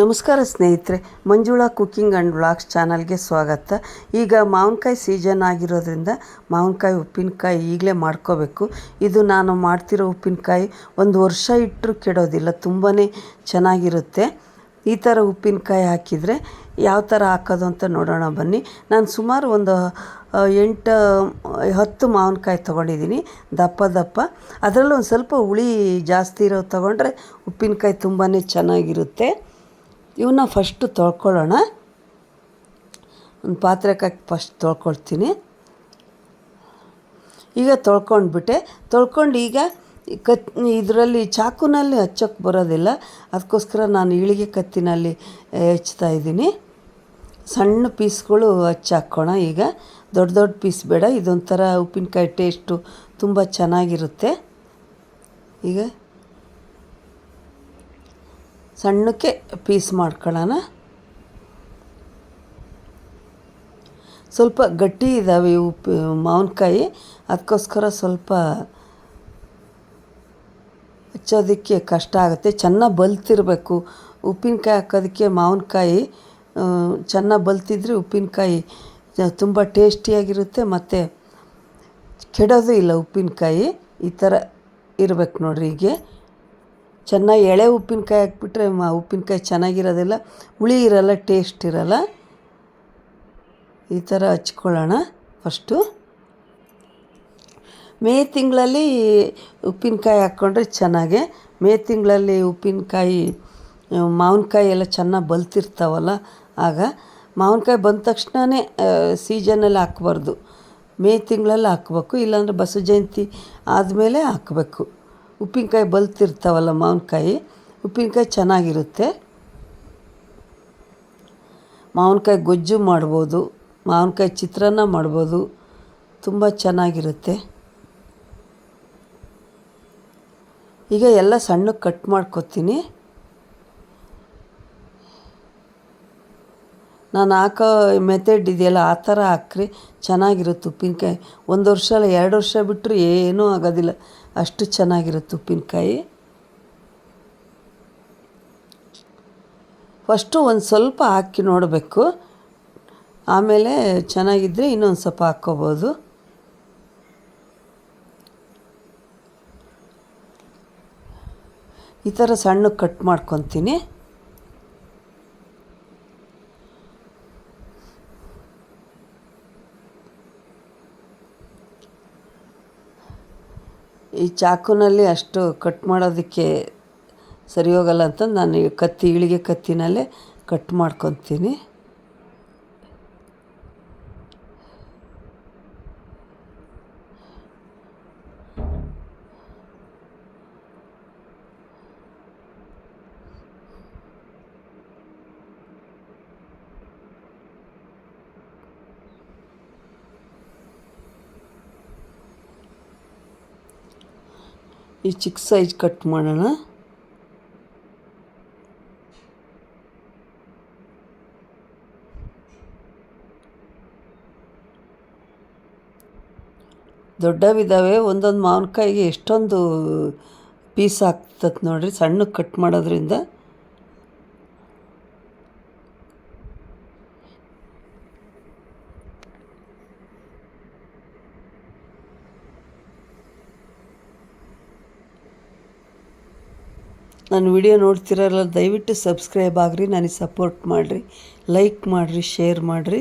ನಮಸ್ಕಾರ ಸ್ನೇಹಿತರೆ, Manjula cooking and vlogs ಚಾನಲ್ಗೆ ಸ್ವಾಗತ. ಈಗ ಮಾವಿನಕಾಯಿ ಸೀಸನ್ ಆಗಿರೋದ್ರಿಂದ ಮಾವಿನಕಾಯಿ, ಉಪ್ಪಿನಕಾಯಿ ಈಗಲೇ ಮಾಡ್ಕೋಬೇಕು. ಇದು ನಾನು ಮಾಡ್ತಿರೋ ಉಪ್ಪಿನಕಾಯಿ ಒಂದು ವರ್ಷ ಇಟ್ಟರೂ ಕೆಡೋದಿಲ್ಲ ತುಂಬಾ ಚೆನ್ನಾಗಿರುತ್ತೆ. ಈ ಥರ ಉಪ್ಪಿನಕಾಯಿ ಹಾಕಿದರೆ ಯಾವ ಥರ ಹಾಕೋದು ಅಂತ ನೋಡೋಣ ಬನ್ನಿ. ನಾನು ಸುಮಾರು ಒಂದು ಎಂಟು, ಹತ್ತು ಮಾವಿನಕಾಯಿ ತೊಗೊಂಡಿದ್ದೀನಿ, ದಪ್ಪ ದಪ್ಪ. ಅದರಲ್ಲೂ ಒಂದು ಸ್ವಲ್ಪ ಹುಳಿ ಜಾಸ್ತಿ ಇರೋ ತೊಗೊಂಡ್ರೆ ಉಪ್ಪಿನಕಾಯಿ ತುಂಬಾ ಚೆನ್ನಾಗಿರುತ್ತೆ. ಇವನ್ನ ಫಸ್ಟು ತೊಳ್ಕೊಳ್ಳೋಣ. ಒಂದು ಪಾತ್ರೆಗೆ ಹಾಕಿ ಫಸ್ಟ್ ತೊಳ್ಕೊಳ್ತೀನಿ. ಈಗ ತೊಳ್ಕೊಂಡ್ಬಿಟ್ಟೆ. ತೊಳ್ಕೊಂಡು ಈಗ ಕತ್, ಇದರಲ್ಲಿ ಚಾಕುನಲ್ಲಿ ಹಚ್ಚೋಕ್ಕೆ ಬರೋದಿಲ್ಲ. ಅದಕ್ಕೋಸ್ಕರ ನಾನು ಇಳಿಗೆ ಕತ್ತಿನಲ್ಲಿ ಹೆಚ್ಚ್ತಾ ಇದ್ದೀನಿ. ಸಣ್ಣ ಪೀಸ್ಗಳು ಹಚ್ಚಾಕೋಣ ಈಗ. ದೊಡ್ಡ ದೊಡ್ಡ ಪೀಸ್ ಬೇಡ. ಇದೊಂಥರ ಉಪ್ಪಿನಕಾಯಿ ಟೇಸ್ಟು ತುಂಬ ಚೆನ್ನಾಗಿರುತ್ತೆ. ಈಗ ಸಣ್ಣಕ್ಕೆ ಪೀಸ್ ಮಾಡ್ಕೊಳ್ಳೋಣ. ಸ್ವಲ್ಪ ಗಟ್ಟಿ ಇದ್ದಾವೆ ಉಪ್ಪು ಮಾವಿನಕಾಯಿ. ಅದಕ್ಕೋಸ್ಕರ ಸ್ವಲ್ಪ ಹಚ್ಚೋದಕ್ಕೆ ಕಷ್ಟ ಆಗುತ್ತೆ. ಚೆನ್ನಾಗಿ ಬಲ್ತಿರಬೇಕು. ಉಪ್ಪಿನಕಾಯಿ ಹಾಕೋದಕ್ಕೆ ಮಾವಿನಕಾಯಿ ಚೆನ್ನಾಗಿ ಬಲ್ತಿದ್ರೆ ಉಪ್ಪಿನಕಾಯಿ ತುಂಬ ಟೇಸ್ಟಿಯಾಗಿರುತ್ತೆ. ಮತ್ತು ಕೆಡೋದು ಇಲ್ಲ ಉಪ್ಪಿನಕಾಯಿ. ಈ ಥರ ಇರಬೇಕು ನೋಡ್ರಿ ಹೀಗೆ. ಚೆನ್ನಾಗಿ ಎಳೆ ಉಪ್ಪಿನಕಾಯಿ ಹಾಕ್ಬಿಟ್ರೆ ಮ ಉಪ್ಪಿನಕಾಯಿ ಚೆನ್ನಾಗಿರೋದಿಲ್ಲ. ಹುಳಿ ಇರಲ್ಲ ಟೇಸ್ಟ್ ಇರಲ್ಲ. ಈ ಥರ ಹಚ್ಕೊಳ್ಳೋಣ ಫಸ್ಟು ಮೇ ತಿಂಗಳಲ್ಲಿ ಉಪ್ಪಿನಕಾಯಿ ಹಾಕ್ಕೊಂಡ್ರೆ ಚೆನ್ನಾಗೆ. ಮೇ ತಿಂಗಳಲ್ಲಿ ಉಪ್ಪಿನಕಾಯಿ ಮಾವಿನಕಾಯಿ ಎಲ್ಲ ಚೆನ್ನಾಗಿ ಬಲ್ತಿರ್ತಾವಲ್ಲ, ಆಗ ಮಾವಿನಕಾಯಿ ಬಂದ ತಕ್ಷಣವೇ ಸೀಸನಲ್ಲಿ ಹಾಕ್ಬಾರ್ದು. ಮೇ ತಿಂಗಳಲ್ಲಿ ಹಾಕ್ಬೇಕು, ಇಲ್ಲಾಂದರೆ ಬಸವ ಜಯಂತಿ ಆದಮೇಲೆ ಹಾಕಬೇಕು. ಉಪ್ಪಿನಕಾಯಿ ಬಲ್ತಿರ್ತಾವಲ್ಲ ಮಾವಿನಕಾಯಿ, ಉಪ್ಪಿನಕಾಯಿ ಚೆನ್ನಾಗಿರುತ್ತೆ. ಮಾವಿನಕಾಯಿ ಗೊಜ್ಜು ಮಾಡ್ಬೋದು, ಮಾವಿನಕಾಯಿ ಚಿತ್ರಾನ್ನ ಮಾಡ್ಬೋದು, ತುಂಬ ಚೆನ್ನಾಗಿರುತ್ತೆ. ಈಗ ಎಲ್ಲ ಸಣ್ಣಕ್ಕೆ ಕಟ್ ಮಾಡ್ಕೊತೀನಿ. ನಾನು ಹಾಕೋ ಮೆಥಡ್ ಇದೆಯಲ್ಲ, ಆ ಥರ ಹಾಕ್ರಿ, ಚೆನ್ನಾಗಿರುತ್ತೆ ಉಪ್ಪಿನಕಾಯಿ. ಒಂದು ವರ್ಷ ಅಲ್ಲ, ಎರಡು ವರ್ಷ ಬಿಟ್ಟರು ಏನೂ ಆಗೋದಿಲ್ಲ. ಅಷ್ಟು ಚೆನ್ನಾಗಿರುತ್ತೆ ಉಪ್ಪಿನಕಾಯಿ. ಫಸ್ಟು ಒಂದು ಸ್ವಲ್ಪ ಹಾಕಿ ನೋಡಬೇಕು. ಆಮೇಲೆ ಚೆನ್ನಾಗಿದ್ದರೆ ಇನ್ನೊಂದು ಸ್ವಲ್ಪ ಹಾಕ್ಕೋಬೋದು. ಈ ಥರ ಸಣ್ಣಗೆ ಕಟ್ ಮಾಡ್ಕೊತೀನಿ. ಈ ಚಾಕುನಲ್ಲಿ ಅಷ್ಟು ಕಟ್ ಮಾಡೋದಕ್ಕೆ ಸರಿ ಹೋಗಲ್ಲ ಅಂತ ನಾನು ಕತ್ತಿ ಇಳಿಗೆ ಕತ್ತಿನಲ್ಲೇ ಕಟ್ ಮಾಡ್ಕೊತೀನಿ. ಈ ಚಿಕ್ಕ ಸೈಜ್ ಕಟ್ ಮಾಡೋಣ. ದೊಡ್ಡವಿದ್ದಾವೆ ಒಂದೊಂದು ಮಾವಿನಕಾಯಿಗೆ ಎಷ್ಟೊಂದು ಪೀಸ್ ಆಗ್ತದೆ ನೋಡಿರಿ ಸಣ್ಣಕ್ಕೆ ಕಟ್ ಮಾಡೋದ್ರಿಂದ. ನನ್ನ ವಿಡಿಯೋ ನೋಡ್ತಿರಲ್ಲ ದಯವಿಟ್ಟು ಸಬ್ಸ್ಕ್ರೈಬ್ ಆಗಿರಿ ನನಗೆ ಸಪೋರ್ಟ್ ಮಾಡಿರಿ ಲೈಕ್ ಮಾಡಿರಿ ಶೇರ್ ಮಾಡಿರಿ.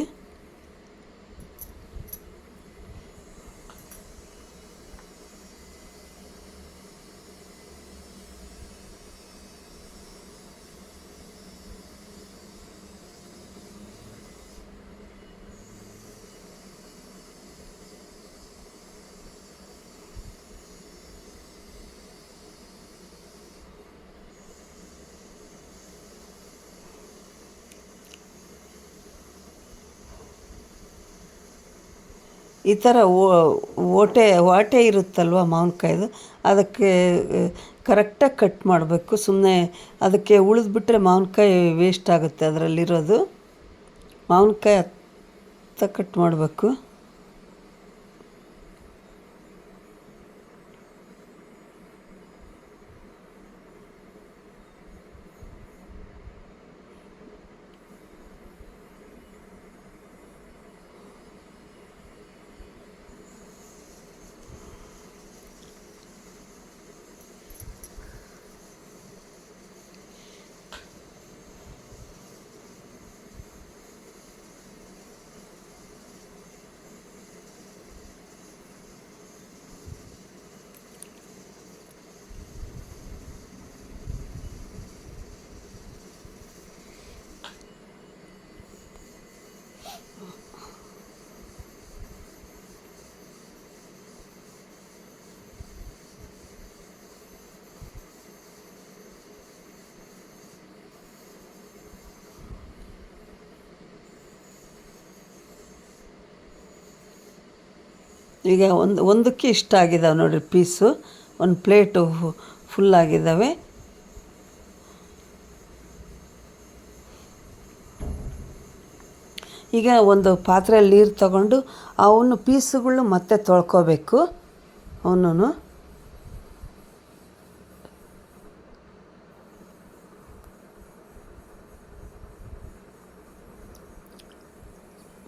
ಈ ಥರ ಓಟೆ, ವಾಟೆ ಇರುತ್ತಲ್ವ ಮಾವಿನಕಾಯ್ದು? ಅದಕ್ಕೆ ಕರೆಕ್ಟಾಗಿ ಕಟ್ ಮಾಡಬೇಕು. ಸುಮ್ಮನೆ ಅದಕ್ಕೆ ಉಳಿದ್ಬಿಟ್ರೆ ಮಾವಿನಕಾಯಿ ವೇಸ್ಟ್ ಆಗುತ್ತೆ ಅದರಲ್ಲಿರೋದು. ಮಾವಿನಕಾಯಿ ಹತ್ತ ಕಟ್ ಮಾಡಬೇಕು. ಈಗ ಒಂದು, ಒಂದಕ್ಕೆ ಇಷ್ಟ ಆಗಿದ್ದಾವೆ ನೋಡಿರಿ ಪೀಸು. ಒಂದು ಪ್ಲೇಟು ಫುಲ್ ಆಗಿದ್ದಾವೆ ಈಗ ಒಂದು ಪಾತ್ರೆಯಲ್ಲಿ ನೀರು ತಗೊಂಡು ಅವನು ಪೀಸುಗಳು ಮತ್ತೆ ತೊಳ್ಕೊಬೇಕು. ಅವನು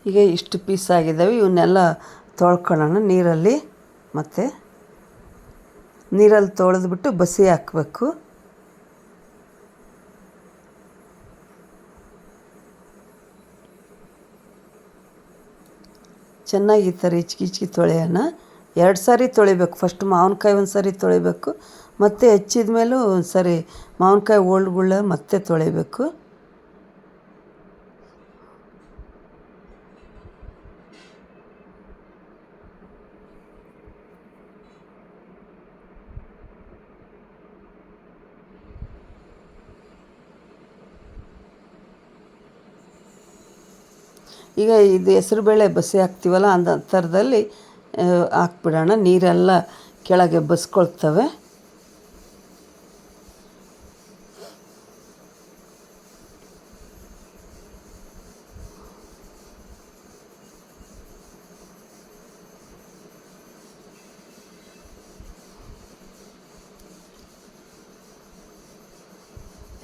ಈಗ ಇಷ್ಟು ಪೀಸ್ ಆಗಿದ್ದಾವೆ ಇವನ್ನೆಲ್ಲ ತೊಳ್ಕೊಳ್ಳೋಣ ನೀರಲ್ಲಿ ಮತ್ತು ನೀರಲ್ಲಿ ತೊಳೆದ್ಬಿಟ್ಟು ಬಸಿ ಹಾಕಬೇಕು. ಚೆನ್ನಾಗಿ ಈ ಥರ ಹಿಚ್ಕಿ ಹಿಚ್ಕಿ ತೊಳೆಯೋಣ. ಎರಡು ಸಾರಿ ತೊಳಿಬೇಕು. ಫಸ್ಟ್ ಮಾವಿನಕಾಯಿ ಒಂದು ಸಾರಿ ತೊಳಿಬೇಕು. ಮತ್ತು ಹೆಚ್ಚಿದ ಮೇಲೂ ಒಂದು ಸಾರಿ ಮಾವಿನಕಾಯಿ ಓಲ್ಡ್ಗುಳ್ಳ ಮತ್ತೆ ತೊಳಿಬೇಕು. ಈಗ ಇದು ಹೆಸ್ರುಬೇಳೆ ಬಸಿ ಹಾಕ್ತೀವಲ್ಲ ಅಂದ ಥರದಲ್ಲಿ ಹಾಕ್ಬಿಡೋಣ. ನೀರೆಲ್ಲ ಕೆಳಗೆ ಬಸ್ಕೊಳ್ತವೆ.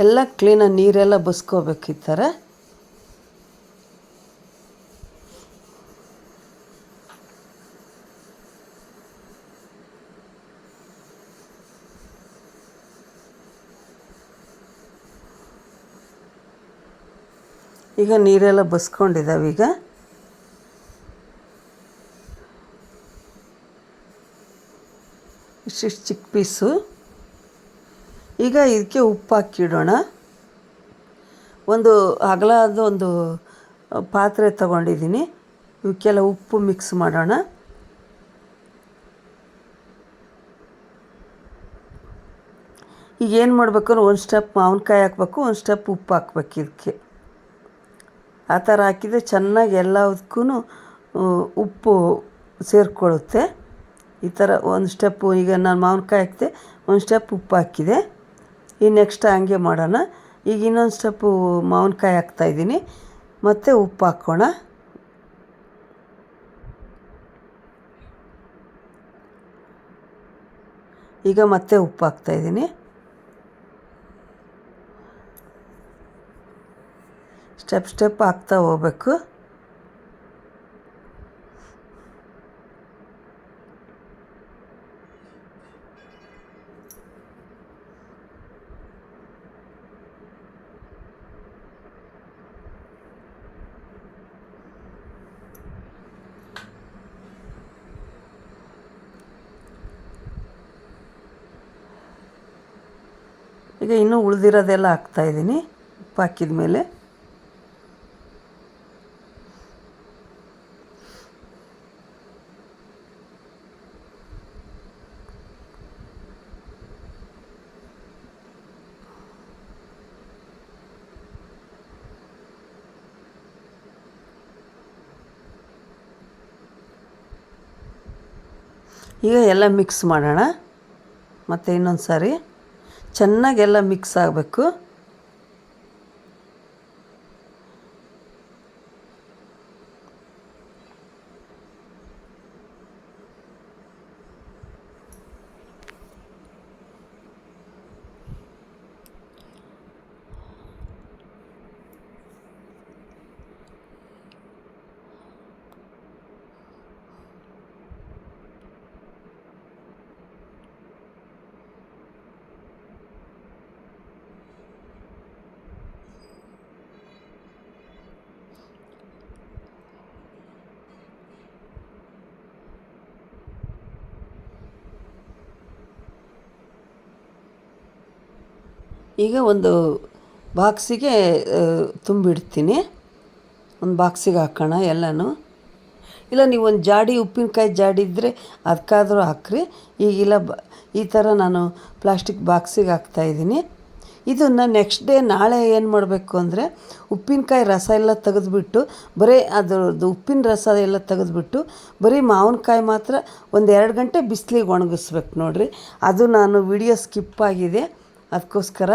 ಎಲ್ಲ ಕ್ಲೀನಾಗಿ ನೀರೆಲ್ಲ ಬಸ್ಕೋಬೇಕು ಈ ಥರ ಈಗ ನೀರೆಲ್ಲ ಬಸ್ಕೊಂಡಿದ್ದಾವೆ ಈಗ. ಇಷ್ಟಿಷ್ಟು ಚಿಕ್ಕ ಪೀಸು. ಈಗ ಇದಕ್ಕೆ ಉಪ್ಪು ಹಾಕಿಡೋಣ. ಒಂದು ಅಗಲಾದ ಒಂದು ಪಾತ್ರೆ ತಗೊಂಡಿದ್ದೀನಿ. ಇವಕ್ಕೆಲ್ಲ ಉಪ್ಪು ಮಿಕ್ಸ್ ಮಾಡೋಣ. ಈಗ ಏನು ಮಾಡಬೇಕು ಒಂದು ಸ್ಟೆಪ್ ಮಾವಿನಕಾಯಿ ಹಾಕ್ಬೇಕು, ಒಂದು ಸ್ಟೆಪ್ ಉಪ್ಪು ಹಾಕ್ಬೇಕು ಇದಕ್ಕೆ. ಆ ಥರ ಹಾಕಿದರೆ ಚೆನ್ನಾಗಿ ಎಲ್ಲದಕ್ಕೂ ಉಪ್ಪು ಸೇರಿಕೊಳ್ಳುತ್ತೆ. ಈ ಥರ ಒಂದು ಸ್ಟೆಪ್ಪು, ಈಗ ನಾನು ಮಾವಿನಕಾಯಿ ಹಾಕಿದೆ, ಒಂದು ಸ್ಟೆಪ್ ಉಪ್ಪು ಹಾಕಿದೆ. ಈ ನೆಕ್ಸ್ಟ್ ಹಂಗೆ ಮಾಡೋಣ. ಈಗ ಇನ್ನೊಂದು ಸ್ಟೆಪ್ಪು ಮಾವಿನಕಾಯಿ ಹಾಕ್ತಾಯಿದ್ದೀನಿ ಮತ್ತು ಉಪ್ಪು ಹಾಕೋಣ. ಈಗ ಮತ್ತೆ ಉಪ್ಪು ಹಾಕ್ತಾಯಿದ್ದೀನಿ ಸ್ಟೆಪ್ ಸ್ಟೆಪ್ ಹಾಕ್ತಾ ಹೋಗ್ಬೇಕು. ಈಗ ಇನ್ನೂ ಉಳಿದಿರೋದೆಲ್ಲ ಹಾಕ್ತಾಯಿದ್ದೀನಿ ಉಪ್ಪು ಹಾಕಿದ ಮೇಲೆ ಈಗ ಎಲ್ಲ ಮಿಕ್ಸ್ ಮಾಡೋಣ. ಮತ್ತು ಇನ್ನೊಂದು ಸಾರಿ ಚೆನ್ನಾಗೆಲ್ಲ ಮಿಕ್ಸ್ ಆಗಬೇಕು. ಈಗ ಒಂದು ಬಾಕ್ಸಿಗೆ ತುಂಬಿಡ್ತೀನಿ. ಒಂದು ಬಾಕ್ಸಿಗೆ ಹಾಕೋಣ ಎಲ್ಲನೂ. ಇಲ್ಲ, ನೀವು ಒಂದು ಜಾಡಿ, ಉಪ್ಪಿನಕಾಯಿ ಜಾಡಿ ಇದ್ದರೆ ಅದಕ್ಕಾದರೂ ಹಾಕ್ರಿ. ಈಗಿಲ್ಲ ಬ, ಈ ಥರ ನಾನು ಪ್ಲಾಸ್ಟಿಕ್ ಬಾಕ್ಸಿಗೆ ಹಾಕ್ತಾಯಿದ್ದೀನಿ ಇದನ್ನು ನೆಕ್ಸ್ಟ್ ಡೇ ನಾಳೆ ಏನು ಮಾಡಬೇಕು ಅಂದರೆ, ಉಪ್ಪಿನಕಾಯಿ ರಸ ಎಲ್ಲ ತೆಗೆದುಬಿಟ್ಟು, ಬರೀ ಅದರದ್ದು ಉಪ್ಪಿನ ರಸ ಎಲ್ಲ ತೆಗೆದುಬಿಟ್ಟು, ಬರೀ ಮಾವಿನಕಾಯಿ ಮಾತ್ರ ಒಂದು ಎರಡು ಗಂಟೆ ಬಿಸಿಲಿಗೆ ಒಣಗಿಸ್ಬೇಕು ನೋಡಿರಿ. ಅದು ನಾನು ವಿಡಿಯೋ ಸ್ಕಿಪ್ ಆಗಿದೆ. ಅದಕ್ಕೋಸ್ಕರ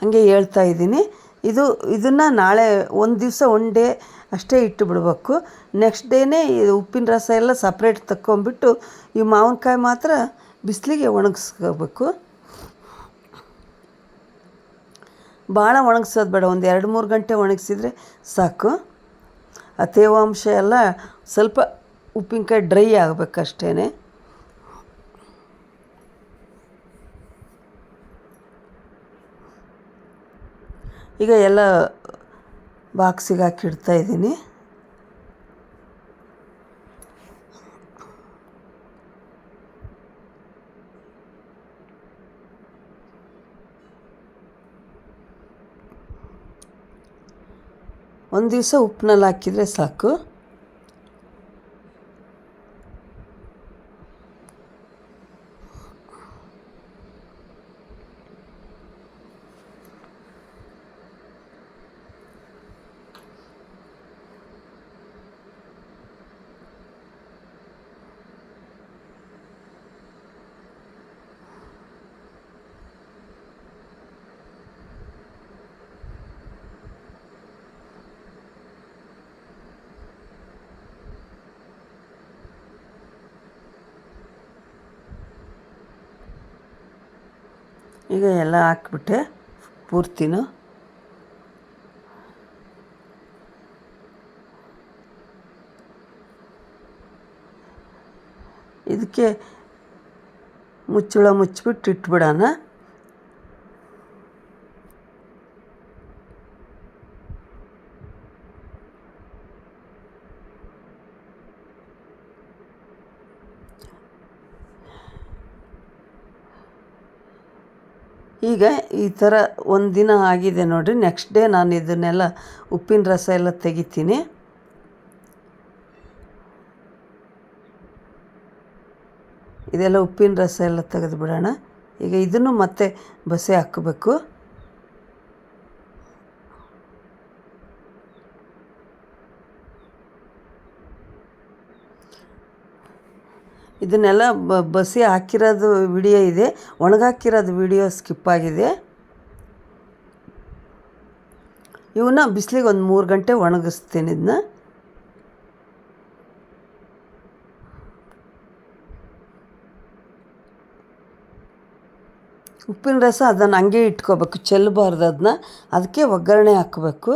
ಹಾಗೆ ಹೇಳ್ತಾ ಇದ್ದೀನಿ. ಇದು, ಇದನ್ನು ನಾಳೆ ಒಂದು ದಿವಸ ಒನ್ ಡೇ ಅಷ್ಟೇ ಇಟ್ಟು ಬಿಡಬೇಕು ನೆಕ್ಸ್ಟ್ ಡೇನೇ ಉಪ್ಪಿನ ರಸ ಎಲ್ಲ ಸಪ್ರೇಟ್ ತಕ್ಕೊಂಬಿಟ್ಟು ಈ ಮಾವಿನಕಾಯಿ ಮಾತ್ರ ಬಿಸಿಲಿಗೆ ಒಣಗಿಸ್ಕೋಬೇಕು. ಭಾಳ ಒಣಗಿಸೋದು ಬೇಡ, ಒಂದು ಎರಡು ಮೂರು ಗಂಟೆ ಒಣಗಿಸಿದರೆ ಸಾಕು. ಆ ತೇವಾಂಶ ಎಲ್ಲ ಸ್ವಲ್ಪ ಉಪ್ಪಿನಕಾಯಿ ಡ್ರೈ ಆಗಬೇಕಷ್ಟೇ ಈಗ ಎಲ್ಲ ಬಾಕ್ಸಿಗೆ ಹಾಕಿ ಇದ್ದೀನಿ. ಒಂದು ದಿವಸ ಉಪ್ಪಿನಲ್ಲಿ ಹಾಕಿದರೆ ಸಾಕು. ಈಗ ಎಲ್ಲ ಹಾಕ್ಬಿಟ್ಟೆ ಪೂರ್ತಿನೂ. ಇದಕ್ಕೆ ಮುಚ್ಚಳ ಮುಚ್ಚಿಬಿಟ್ಟು ಇಟ್ಬಿಡೋಣ. ಈಗ ಈ ಥರ ಒಂದು ದಿನ ಆಗಿದೆ ನೋಡಿರಿ. ನೆಕ್ಸ್ಟ್ ಡೇ ನಾನು ಇದನ್ನೆಲ್ಲ ಉಪ್ಪಿನ ರಸ ಎಲ್ಲ ತೆಗಿತೀನಿ. ಇದೆಲ್ಲ ಉಪ್ಪಿನ ರಸ ಎಲ್ಲ ತೆಗೆದು ಬಿಡೋಣ ಈಗ ಇದನ್ನು ಮತ್ತೆ ಬಸೆ ಹಾಕಬೇಕು. ಇದನ್ನೆಲ್ಲ ಬಸಿ ಹಾಕಿರೋದು ವಿಡಿಯೋ ಇದೆ. ಒಣಗಾಕಿರೋದು ವಿಡಿಯೋ ಸ್ಕಿಪ್ ಆಗಿದೆ. ಇವನ್ನ ಬಿಸಿಲಿಗೆ ಒಂದು ಮೂರು ಗಂಟೆ ಒಣಗಿಸ್ತೀನಿ ಇದನ್ನ ಉಪ್ಪಿನ ರಸ ಅದನ್ನು ಹಂಗೆ ಇಟ್ಕೋಬೇಕು. ಚೆಲ್ಲಬಾರ್ದು ಅದನ್ನ ಅದಕ್ಕೆ ಒಗ್ಗರಣೆ ಹಾಕಬೇಕು.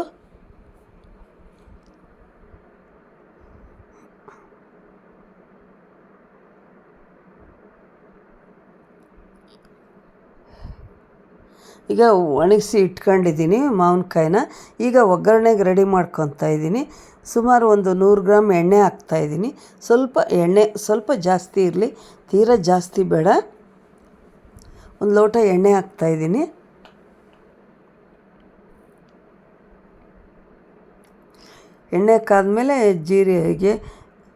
ಈಗ ಒಣಗಿಸಿ ಇಟ್ಕೊಂಡಿದ್ದೀನಿ ಮಾವಿನಕಾಯಿನ ಈಗ ಒಗ್ಗರಣೆಗೆ ರೆಡಿ ಮಾಡ್ಕೊತಾ ಇದ್ದೀನಿ. ಸುಮಾರು ಒಂದು ನೂರು ಗ್ರಾಮ್ ಎಣ್ಣೆ ಹಾಕ್ತಾಯಿದ್ದೀನಿ ಸ್ವಲ್ಪ ಎಣ್ಣೆ, ಸ್ವಲ್ಪ ಜಾಸ್ತಿ ಇರಲಿ, ತೀರ ಜಾಸ್ತಿ ಬೇಡ. ಒಂದು ಲೋಟ ಎಣ್ಣೆ ಹಾಕ್ತಾಯಿದ್ದೀನಿ ಎಣ್ಣೆ ಹಾಕಾದ್ಮೇಲೆ ಜೀರಿಗೆ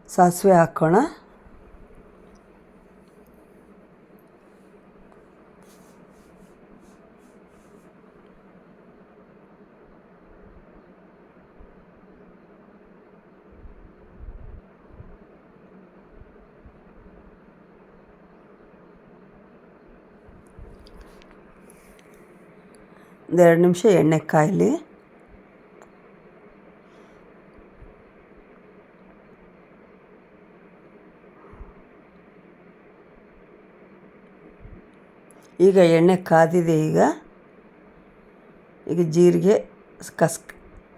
ಸಾಸಿವೆ ಹಾಕೋಣ. ಒಂದೆರಡು ನಿಮಿಷ ಎಣ್ಣೆ ಕಾಯಲಿ. ಈಗ ಎಣ್ಣೆ ಕಾದಿದೆ ಈಗ. ಈಗ ಜೀರಿಗೆ ಕಸ್,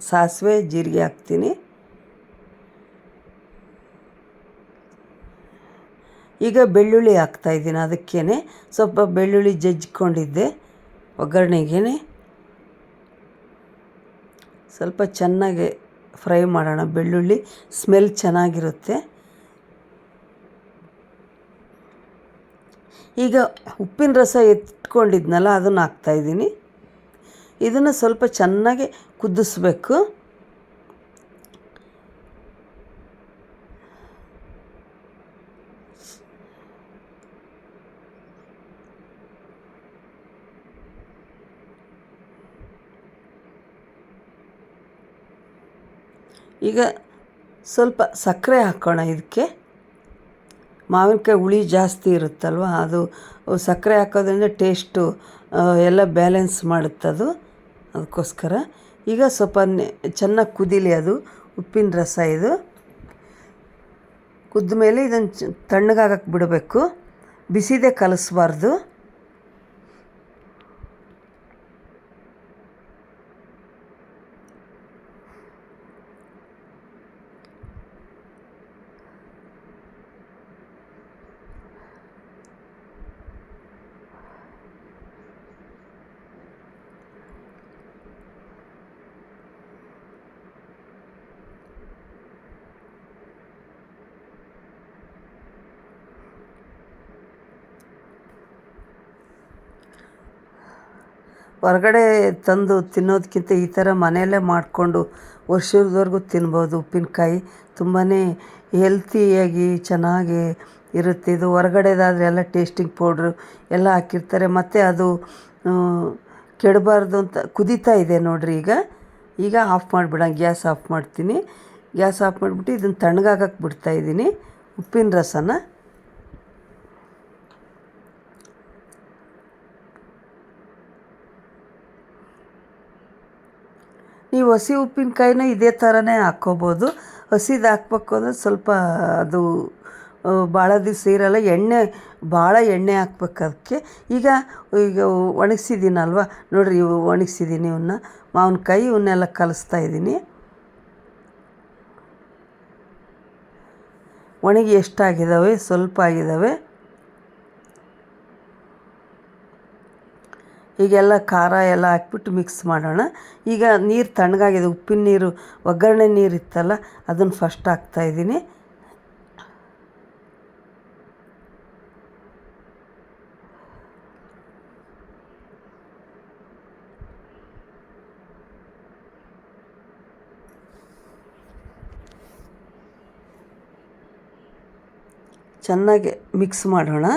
ಸಾಸಿವೆ ಜೀರಿಗೆ ಹಾಕ್ತೀನಿ. ಈಗ ಬೆಳ್ಳುಳ್ಳಿ ಹಾಕ್ತಾಯಿದ್ದೀನಿ ಅದಕ್ಕೇ ಸ್ವಲ್ಪ ಬೆಳ್ಳುಳ್ಳಿ ಜಜ್ಜಿಕೊಂಡಿದ್ದೆ. ಒಗ್ಗರಣೆಗೆ ಸ್ವಲ್ಪ ಚೆನ್ನಾಗಿ ಫ್ರೈ ಮಾಡೋಣ. ಬೆಳ್ಳುಳ್ಳಿ ಸ್ಮೆಲ್ ಚೆನ್ನಾಗಿರುತ್ತೆ. ಈಗ ಉಪ್ಪಿನ ರಸ ಎತ್ಕೊಂಡಿದ್ನಲ್ಲ, ಅದನ್ನು ಹಾಕ್ತಾಯಿದ್ದೀನಿ ಇದನ್ನು ಸ್ವಲ್ಪ ಚೆನ್ನಾಗಿ ಕುದಿಸ್ಬೇಕು. ಈಗ ಸ್ವಲ್ಪ ಸಕ್ಕರೆ ಹಾಕೋಣ ಇದಕ್ಕೆ. ಮಾವಿನಕಾಯಿ ಹುಳಿ ಜಾಸ್ತಿ ಇರುತ್ತಲ್ವ, ಅದು ಸಕ್ಕರೆ ಹಾಕೋದ್ರಿಂದ ಟೇಸ್ಟು ಎಲ್ಲ ಬ್ಯಾಲೆನ್ಸ್ ಮಾಡುತ್ತದು ಅದಕ್ಕೋಸ್ಕರ ಈಗ ಸ್ವಲ್ಪ ಚೆನ್ನಾಗಿ ಕುದೀಲಿ ಅದು, ಉಪ್ಪಿನ ರಸ ಇದು. ಕುದ್ದ ಮೇಲೆ ಇದನ್ನು ತಣ್ಣಗಾಗಕ್ಕೆ ಬಿಡಬೇಕು. ಬಿಸಿದೇ ಕಲಿಸ್ಬಾರ್ದು. ಹೊರಗಡೆ ತಂದು ತಿನ್ನೋದಕ್ಕಿಂತ ಈ ಥರ ಮನೆಯಲ್ಲೇ ಮಾಡಿಕೊಂಡು ವರ್ಷದವರೆಗೂ ತಿನ್ಬೋದು. ಉಪ್ಪಿನಕಾಯಿ ತುಂಬಾ ಹೆಲ್ತಿಯಾಗಿ ಚೆನ್ನಾಗಿ ಇರುತ್ತೆ. ಇದು ಹೊರಗಡೆದಾದರೆ ಎಲ್ಲ ಟೇಸ್ಟಿಂಗ್ ಪೌಡ್ರು ಎಲ್ಲ ಹಾಕಿರ್ತಾರೆ. ಮತ್ತು ಅದು ಕೆಡಬಾರ್ದು ಅಂತ ಕುದೀತಾ ಇದೆ ನೋಡಿರಿ ಈಗ. ಈಗ ಆಫ್ ಮಾಡಿಬಿಡೋಣ ಗ್ಯಾಸ್ ಆಫ್ ಮಾಡ್ತೀನಿ. ಗ್ಯಾಸ್ ಆಫ್ ಮಾಡಿಬಿಟ್ಟು ಇದನ್ನು ತಣ್ಣಗಾಗಕ್ಕೆ ಬಿಡ್ತಾಯಿದ್ದೀನಿ ಉಪ್ಪಿನ ರಸನ. ನೀವು ಹಸಿ ಉಪ್ಪಿನಕಾಯಿನ ಇದೇ ಥರನೇ ಹಾಕ್ಕೋಬೋದು. ಹಸಿದು ಹಾಕ್ಬೇಕು ಅಂದರೆ ಸ್ವಲ್ಪ ಅದು ಭಾಳ ದಿವಸ ಇರಲ್ಲ, ಎಣ್ಣೆ, ಭಾಳ ಎಣ್ಣೆ ಹಾಕ್ಬೇಕು ಅದಕ್ಕೆ. ಈಗ ಈಗ ಒಣಗಿಸಿದ್ದೀನಲ್ವ? ನೋಡಿರಿ, ಇವು ಒಣಗಿಸಿದ್ದೀನಿ ಇವನ್ನ ಮಾವಿನಕಾಯಿ ಇವನ್ನೆಲ್ಲ ಕಲಿಸ್ತಾ ಇದ್ದೀನಿ. ಒಣಗಿ ಎಷ್ಟಾಗಿದ್ದಾವೆ ಸ್ವಲ್ಪ ಆಗಿದ್ದಾವೆ ಈಗೆಲ್ಲ ಖಾರ ಎಲ್ಲ ಹಾಕ್ಬಿಟ್ಟು ಮಿಕ್ಸ್ ಮಾಡೋಣ. ಈಗ ನೀರು ತಣ್ಣಗಾಗಿದೆ ಉಪ್ಪಿನ ನೀರು, ಒಗ್ಗರಣೆ ನೀರು ಇತ್ತಲ್ಲ, ಅದನ್ನು ಫಸ್ಟ್ ಹಾಕ್ತಾಯಿದ್ದೀನಿ ಚೆನ್ನಾಗಿ ಮಿಕ್ಸ್ ಮಾಡೋಣ.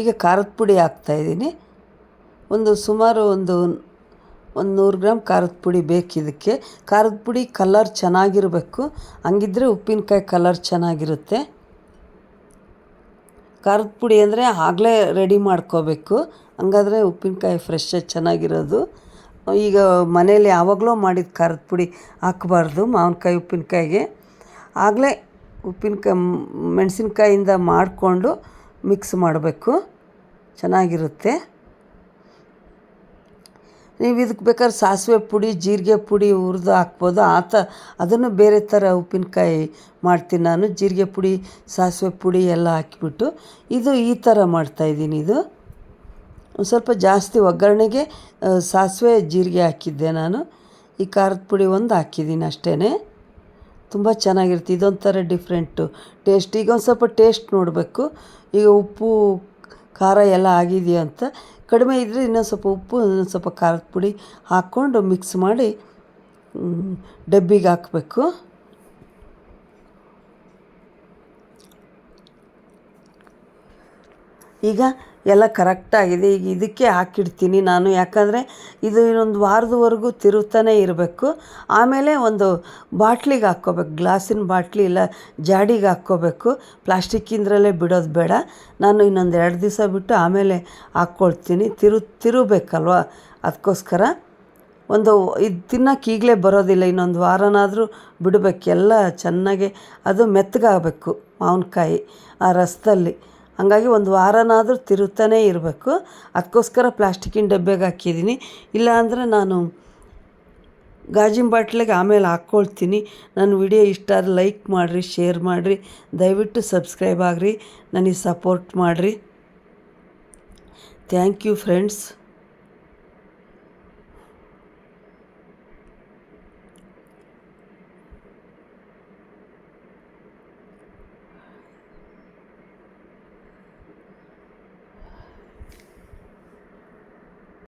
ಈಗ ಖಾರದ ಪುಡಿ ಹಾಕ್ತಾಯಿದ್ದೀನಿ ಒಂದು ಸುಮಾರು ಒಂದು ಒಂದು ನೂರು ಗ್ರಾಮ್ ಖಾರದ ಪುಡಿ ಬೇಕಿದಕ್ಕೆ ಖಾರದ ಪುಡಿ ಕಲರ್ ಚೆನ್ನಾಗಿರಬೇಕು. ಹಂಗಿದ್ರೆ ಉಪ್ಪಿನಕಾಯಿ ಕಲರ್ ಚೆನ್ನಾಗಿರುತ್ತೆ. ಖಾರದ ಪುಡಿ ಅಂದರೆ ಆಗಲೇ ರೆಡಿ ಮಾಡ್ಕೋಬೇಕು. ಹಂಗಾದರೆ ಉಪ್ಪಿನಕಾಯಿ ಫ್ರೆಶ್ ಚೆನ್ನಾಗಿರೋದು. ಈಗ ಮನೇಲಿ ಯಾವಾಗಲೂ ಮಾಡಿದ ಖಾರದ ಪುಡಿ ಹಾಕಬಾರ್ದು ಮಾವಿನಕಾಯಿ ಉಪ್ಪಿನಕಾಯಿಗೆ. ಆಗಲೇ ಉಪ್ಪಿನಕಾಯಿ ಮೆಣಸಿನ್ಕಾಯಿಂದ ಮಾಡಿಕೊಂಡು ಮಿಕ್ಸ್ ಮಾಡಬೇಕು. ಚೆನ್ನಾಗಿರುತ್ತೆ. ನೀವು ಇದಕ್ಕೆ ಬೇಕಾದ್ರೆ ಸಾಸಿವೆ ಪುಡಿ, ಜೀರಿಗೆ ಪುಡಿ ಹುರಿದು ಹಾಕ್ಬೋದು. ಆ ಥರ ಅದನ್ನು ಬೇರೆ ಥರ ಉಪ್ಪಿನಕಾಯಿ ಮಾಡ್ತೀನಿ ನಾನು. ಜೀರಿಗೆ ಪುಡಿ, ಸಾಸಿವೆ ಪುಡಿ ಎಲ್ಲ ಹಾಕಿಬಿಟ್ಟು ಇದು ಈ ಥರ ಮಾಡ್ತಾಯಿದ್ದೀನಿ ಇದು. ಒಂದು ಸ್ವಲ್ಪ ಜಾಸ್ತಿ ಒಗ್ಗರಣೆಗೆ ಸಾಸಿವೆ, ಜೀರಿಗೆ ಹಾಕಿದ್ದೆ ನಾನು. ಈ ಖಾರದ ಪುಡಿ ಒಂದು ಹಾಕಿದ್ದೀನಿ ಅಷ್ಟೇ ತುಂಬ ಚೆನ್ನಾಗಿರುತ್ತೆ. ಇದೊಂಥರ ಡಿಫ್ರೆಂಟು ಟೇಸ್ಟ್ ಈಗ ಒಂದು ಸ್ವಲ್ಪ ಟೇಸ್ಟ್ ನೋಡಬೇಕು. ಈಗ ಉಪ್ಪು, ಖಾರ ಎಲ್ಲ ಆಗಿದೆಯಾ ಅಂತ. ಕಡಿಮೆ ಇದ್ದರೆ ಇನ್ನೊಂದು ಸ್ವಲ್ಪ ಉಪ್ಪು, ಇನ್ನೊಂದು ಸ್ವಲ್ಪ ಖಾರದ ಪುಡಿ ಹಾಕ್ಕೊಂಡು ಮಿಕ್ಸ್ ಮಾಡಿ ಡಬ್ಬಿಗೆ ಹಾಕಬೇಕು. ಈಗ ಎಲ್ಲ ಕರೆಕ್ಟಾಗಿದೆ ಈಗ ಇದಕ್ಕೆ ಹಾಕಿಡ್ತೀನಿ ನಾನು. ಯಾಕಂದರೆ ಇದು ಇನ್ನೊಂದು ವಾರದವರೆಗೂ ತಿರುಗ್ತಾನೆ ಇರಬೇಕು. ಆಮೇಲೆ ಒಂದು ಬಾಟ್ಲಿಗೆ ಹಾಕ್ಕೋಬೇಕು. ಗ್ಲಾಸಿನ ಬಾಟ್ಲಿ ಇಲ್ಲ, ಜಾಡಿಗೆ ಹಾಕ್ಕೋಬೇಕು. ಪ್ಲಾಸ್ಟಿಕ್ಕಿಂದ್ರಲ್ಲೇ ಬಿಡೋದು ಬೇಡ. ನಾನು ಇನ್ನೊಂದು ಎರಡು ದಿವಸ ಬಿಟ್ಟು ಆಮೇಲೆ ಹಾಕ್ಕೊಳ್ತೀನಿ. ತಿರು ತಿರುಬೇಕಲ್ವ ಅದಕ್ಕೋಸ್ಕರ ಒಂದು ಇದು ತಿನ್ನೋಕೆ ಈಗಲೇ ಬರೋದಿಲ್ಲ. ಇನ್ನೊಂದು ವಾರನಾದರೂ ಬಿಡಬೇಕು. ಎಲ್ಲ ಚೆನ್ನಾಗಿ ಅದು ಮೆತ್ತಗಾಗಬೇಕು ಮಾವಿನಕಾಯಿ ಆ ರಸದಲ್ಲಿ. ಹಂಗಾಗಿ ಒಂದು ವಾರನಾದರೂ ತಿರುಗ್ತಾನೇ ಇರಬೇಕು. ಅದಕ್ಕೋಸ್ಕರ ಪ್ಲಾಸ್ಟಿಕ್ಕಿನ ಡಬ್ಬೆಗೆ ಹಾಕಿದ್ದೀನಿ. ಇಲ್ಲಾಂದರೆ ನಾನು ಗಾಜಿನ ಬಾಟ್ಲಿಗೆ ಆಮೇಲೆ ಹಾಕ್ಕೊಳ್ತೀನಿ. ನನ್ನ ವಿಡಿಯೋ ಇಷ್ಟ ಆದರೆ ಲೈಕ್ ಮಾಡಿರಿ, ಶೇರ್ ಮಾಡಿರಿ. ದಯವಿಟ್ಟು ಸಬ್ಸ್ಕ್ರೈಬ್ ಆಗಿರಿ. ನನಗೆ ಸಪೋರ್ಟ್ ಮಾಡಿರಿ. Thank you friends.